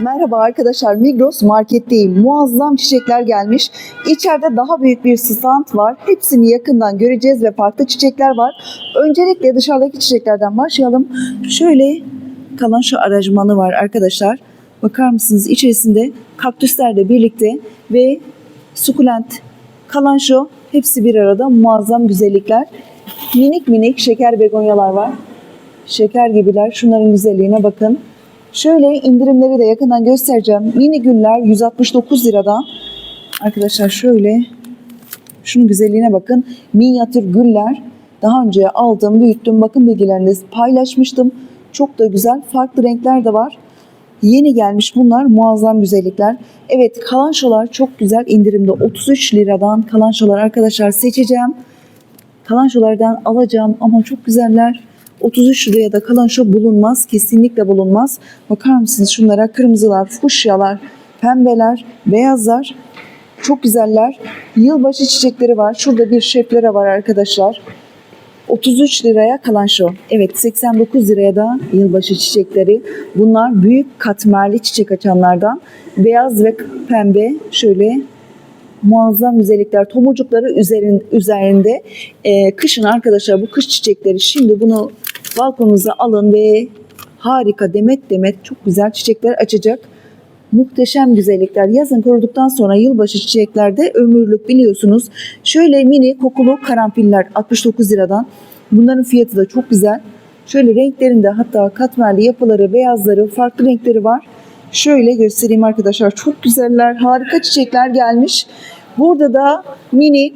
Merhaba arkadaşlar Migros marketteyim. Muazzam çiçekler gelmiş. İçeride daha büyük bir stand var. Hepsini yakından göreceğiz ve farklı çiçekler var. Öncelikle dışarıdaki çiçeklerden başlayalım. Şöyle kalan şu aracmanı var arkadaşlar. Bakar mısınız içerisinde kaktüslerle birlikte ve sukulent kalan şu hepsi bir arada muazzam güzellikler. Minik minik şeker begonyalar var. Şeker gibiler. Şunların güzelliğine bakın. Şöyle indirimleri de yakından göstereceğim. Mini güller 169 liradan. Arkadaşlar şöyle şunun güzelliğine bakın. Minyatür güller. Daha önce aldım, büyüttüm. Bakın bilgilerini paylaşmıştım. Çok da güzel. Farklı renkler de var. Yeni gelmiş bunlar muazzam güzellikler. Evet kalançolar çok güzel indirimde 33 liradan kalançolar arkadaşlar seçeceğim. Kalançolardan alacağım ama çok güzeller. 33 liraya da kalanço bulunmaz. Kesinlikle bulunmaz. Bakar mısınız şunlara kırmızılar, fuşyalar, pembeler, beyazlar. Çok güzeller. Yılbaşı çiçekleri var. Şurada bir şeflere var arkadaşlar. 33 liraya kalan şu. Evet 89 liraya da yılbaşı çiçekleri. Bunlar büyük katmerli çiçek açanlardan. Beyaz ve pembe şöyle muazzam güzellikler. Tomurcukları üzerin, üzerinde. Ee, kışın arkadaşlar bu kış çiçekleri şimdi bunu balkonunuza alın ve harika demet demet çok güzel çiçekler açacak. Muhteşem güzellikler. Yazın kuruduktan sonra yılbaşı çiçeklerde ömürlük biliyorsunuz. Şöyle mini kokulu karanfiller 69 liradan. Bunların fiyatı da çok güzel. Şöyle renklerinde hatta katmerli yapıları, beyazları, farklı renkleri var. Şöyle göstereyim arkadaşlar. Çok güzeller, harika çiçekler gelmiş. Burada da mini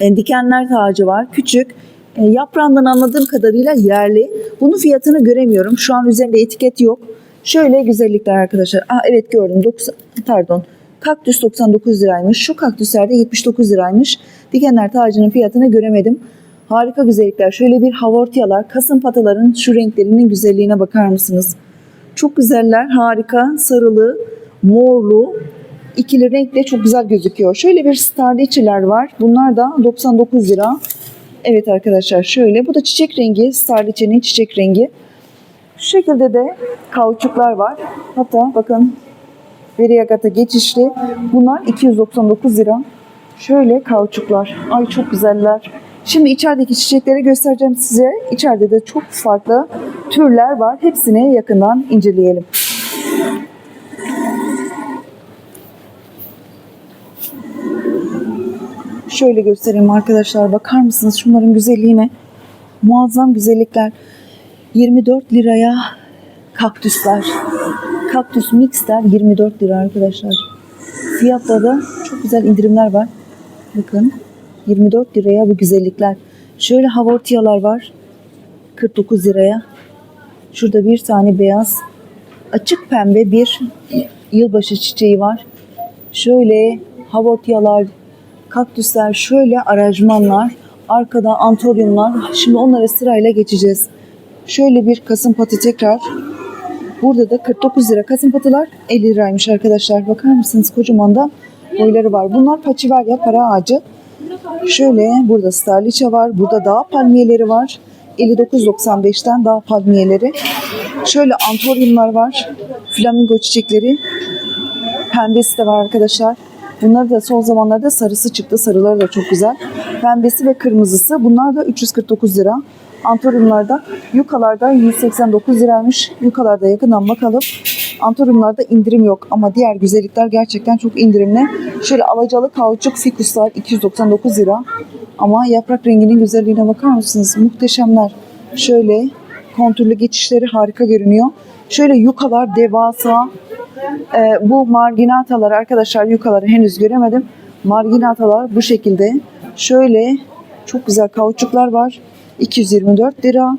e, dikenler tacı var. Küçük. E, yaprağından anladığım kadarıyla yerli. Bunun fiyatını göremiyorum. Şu an üzerinde etiket yok. Şöyle güzellikler arkadaşlar. Aa, evet gördüm. 90, pardon. Kaktüs 99 liraymış. Şu kaktüsler de 79 liraymış. Dikenler tacının fiyatını göremedim. Harika güzellikler. Şöyle bir havortiyalar. Kasım pataların şu renklerinin güzelliğine bakar mısınız? Çok güzeller. Harika. Sarılı, morlu, ikili renkle çok güzel gözüküyor. Şöyle bir starliçiler var. Bunlar da 99 lira. Evet arkadaşlar şöyle. Bu da çiçek rengi. Starliçe'nin çiçek rengi. Şu şekilde de kauçuklar var. Hatta bakın Veriagat'a geçişli. Bunlar 299 lira. Şöyle kauçuklar. Ay çok güzeller. Şimdi içerideki çiçekleri göstereceğim size. İçeride de çok farklı türler var. Hepsini yakından inceleyelim. Şöyle göstereyim arkadaşlar. Bakar mısınız şunların güzelliğine? Muazzam güzellikler. 24 liraya kaktüsler. Kaktüs mixler 24 lira arkadaşlar. Fiyatta da çok güzel indirimler var. Bakın 24 liraya bu güzellikler. Şöyle havortiyalar var. 49 liraya. Şurada bir tane beyaz açık pembe bir yılbaşı çiçeği var. Şöyle havortiyalar, kaktüsler, şöyle aracmanlar, arkada antoryumlar. Şimdi onlara sırayla geçeceğiz. Şöyle bir kasım patı tekrar. Burada da 49 lira kasım patılar 50 liraymış arkadaşlar. Bakar mısınız kocaman da boyları var. Bunlar paçiverya para ağacı. Şöyle burada starliçe var. Burada dağ palmiyeleri var. 59.95'ten dağ palmiyeleri. Şöyle antoryumlar var. Flamingo çiçekleri. Pembesi de var arkadaşlar. Bunlar da son zamanlarda sarısı çıktı. Sarıları da çok güzel. Pembesi ve kırmızısı. Bunlar da 349 lira. Antoryumlarda, yukalarda 189 liraymış. Yukalarda yakından bakalım. Antoryumlarda indirim yok ama diğer güzellikler gerçekten çok indirimli. Şöyle alacalı kauçuk fikuslar 299 lira. Ama yaprak renginin güzelliğine bakar mısınız? Muhteşemler. Şöyle kontürlü geçişleri harika görünüyor. Şöyle yukalar devasa. Ee, bu marginatalar arkadaşlar yukaları henüz göremedim. Marginatalar bu şekilde. Şöyle çok güzel kauçuklar var. 224 lira.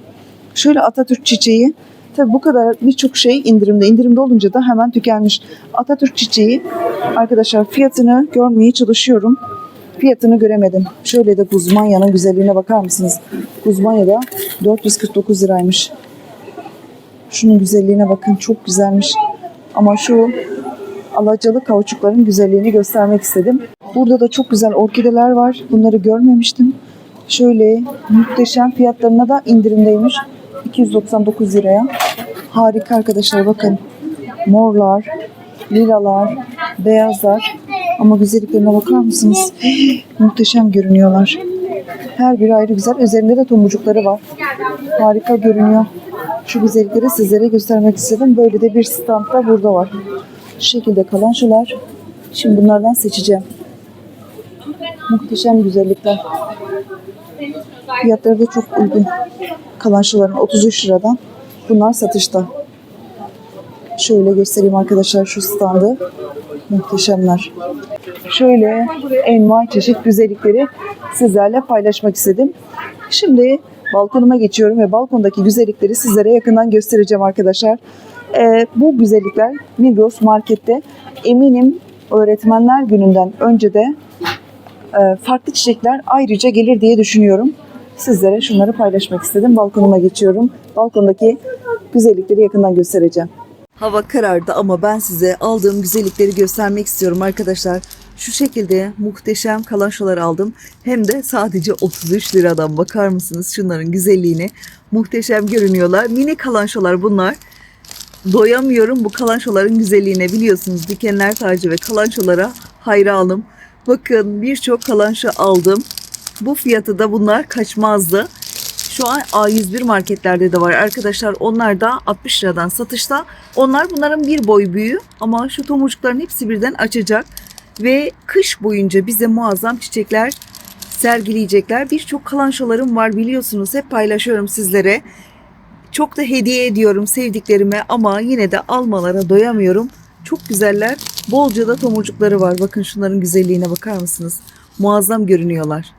Şöyle Atatürk çiçeği. Tabi bu kadar birçok şey indirimde. İndirimde olunca da hemen tükenmiş. Atatürk çiçeği arkadaşlar fiyatını görmeye çalışıyorum. Fiyatını göremedim. Şöyle de Guzmanya'nın güzelliğine bakar mısınız? Guzmanya'da 449 liraymış. Şunun güzelliğine bakın çok güzelmiş. Ama şu alacalı kauçukların güzelliğini göstermek istedim. Burada da çok güzel orkideler var. Bunları görmemiştim. Şöyle muhteşem fiyatlarına da indirimdeymiş. 299 liraya. Harika arkadaşlar bakın. morlar, lilalar, beyazlar. Ama güzelliklerine bakar mısınız? Muhteşem görünüyorlar. Her biri ayrı güzel. Üzerinde de tomurcukları var. Harika görünüyor. Şu güzellikleri sizlere göstermek istedim. Böyle de bir stand da burada var. Şu şekilde kalançolar. Şimdi bunlardan seçeceğim. Muhteşem güzellikler. Fiyatları da çok uygun. Kalançoların 33 liradan. Bunlar satışta. Şöyle göstereyim arkadaşlar şu standı. Muhteşemler. Şöyle envai çeşit güzellikleri sizlerle paylaşmak istedim. Şimdi balkonuma geçiyorum ve balkondaki güzellikleri sizlere yakından göstereceğim arkadaşlar. Ee, bu güzellikler Migros markette eminim öğretmenler gününden önce de e, farklı çiçekler ayrıca gelir diye düşünüyorum. Sizlere şunları paylaşmak istedim. Balkonuma geçiyorum. Balkondaki güzellikleri yakından göstereceğim. Hava karardı ama ben size aldığım güzellikleri göstermek istiyorum arkadaşlar. Şu şekilde muhteşem kalançolar aldım. Hem de sadece 33 liradan bakar mısınız şunların güzelliğine. Muhteşem görünüyorlar. Mini kalançolar bunlar. Doyamıyorum bu kalançoların güzelliğine biliyorsunuz. Dikenler tacı ve kalançolara hayranım. Bakın birçok kalanço aldım. Bu fiyatı da bunlar kaçmazdı. Şu an A101 marketlerde de var arkadaşlar. Onlar da 60 liradan satışta. Onlar bunların bir boy büyüğü ama şu tomurcukların hepsi birden açacak. Ve kış boyunca bize muazzam çiçekler sergileyecekler. Birçok kalançolarım var biliyorsunuz. Hep paylaşıyorum sizlere. Çok da hediye ediyorum sevdiklerime ama yine de almalara doyamıyorum. Çok güzeller. Bolca da tomurcukları var. Bakın şunların güzelliğine bakar mısınız? Muazzam görünüyorlar.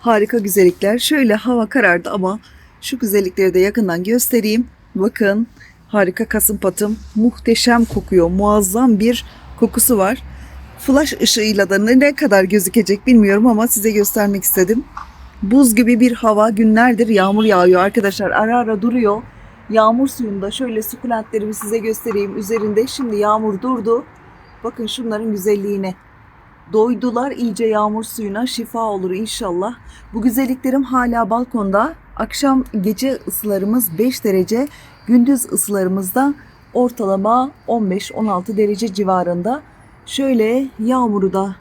Harika güzellikler. Şöyle hava karardı ama şu güzellikleri de yakından göstereyim. Bakın harika kasım patım. Muhteşem kokuyor. Muazzam bir kokusu var. Flash ışığıyla da ne kadar gözükecek bilmiyorum ama size göstermek istedim. Buz gibi bir hava günlerdir yağmur yağıyor arkadaşlar. Ara ara duruyor. Yağmur suyunda şöyle sukulentlerimi size göstereyim. Üzerinde şimdi yağmur durdu. Bakın şunların güzelliğine. Doydular iyice yağmur suyuna şifa olur inşallah. Bu güzelliklerim hala balkonda. Akşam gece ısılarımız 5 derece, gündüz ısılarımız da ortalama 15-16 derece civarında. Şöyle yağmuru da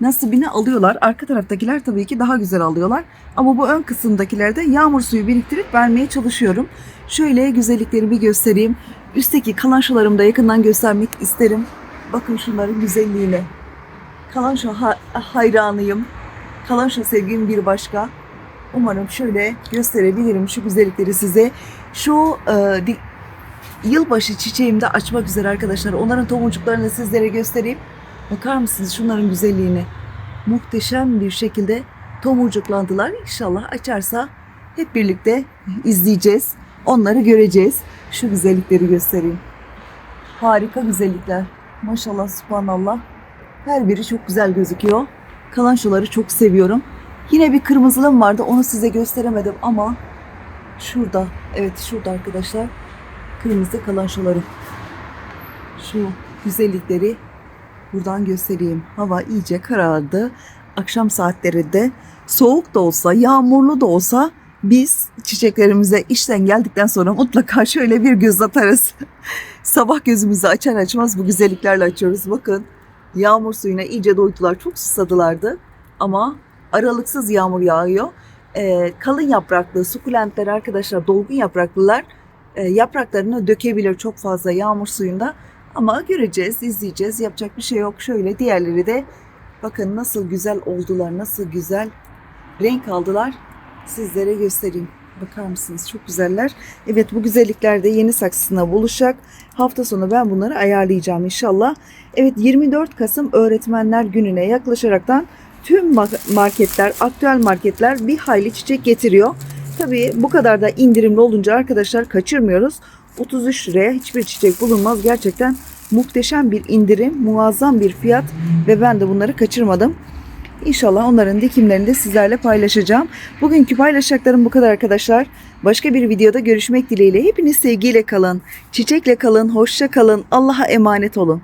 nasibini alıyorlar. Arka taraftakiler tabii ki daha güzel alıyorlar. Ama bu ön kısımdakilerde yağmur suyu biriktirip vermeye çalışıyorum. Şöyle güzelliklerimi göstereyim. Üstteki kalançolarımı da yakından göstermek isterim. Bakın şunların güzelliğine. Kalanşo ha- hayranıyım. Kalanşo sevgim bir başka. Umarım şöyle gösterebilirim şu güzellikleri size. Şu e, yılbaşı çiçeğimi de açmak üzere arkadaşlar. Onların tomurcuklarını sizlere göstereyim. Bakar mısınız şunların güzelliğine? Muhteşem bir şekilde tomurcuklandılar. İnşallah açarsa hep birlikte izleyeceğiz. Onları göreceğiz. Şu güzellikleri göstereyim. Harika güzellikler. Maşallah subhanallah. Her biri çok güzel gözüküyor. Kalançoları çok seviyorum. Yine bir kırmızılım vardı. Onu size gösteremedim ama şurada. Evet şurada arkadaşlar. Kırmızı kalançolarım. Şu güzellikleri buradan göstereyim. Hava iyice karardı. Akşam saatlerinde soğuk da olsa, yağmurlu da olsa biz çiçeklerimize işten geldikten sonra mutlaka şöyle bir göz atarız. Sabah gözümüzü açar açmaz bu güzelliklerle açıyoruz. Bakın yağmur suyuna iyice doydular. Çok susadılardı ama aralıksız yağmur yağıyor. Ee, kalın yapraklı sukulentler arkadaşlar dolgun yapraklılar yapraklarını dökebilir çok fazla yağmur suyunda. Ama göreceğiz, izleyeceğiz. Yapacak bir şey yok. Şöyle diğerleri de bakın nasıl güzel oldular, nasıl güzel renk aldılar. Sizlere göstereyim. Bakar mısınız? Çok güzeller. Evet bu güzellikler de yeni saksısına buluşacak. Hafta sonu ben bunları ayarlayacağım inşallah. Evet 24 Kasım Öğretmenler Günü'ne yaklaşaraktan tüm ma- marketler, aktüel marketler bir hayli çiçek getiriyor. Tabii bu kadar da indirimli olunca arkadaşlar kaçırmıyoruz. 33 liraya hiçbir çiçek bulunmaz. Gerçekten muhteşem bir indirim, muazzam bir fiyat ve ben de bunları kaçırmadım. İnşallah onların dikimlerini de sizlerle paylaşacağım. Bugünkü paylaşacaklarım bu kadar arkadaşlar. Başka bir videoda görüşmek dileğiyle hepiniz sevgiyle kalın, çiçekle kalın, hoşça kalın, Allah'a emanet olun.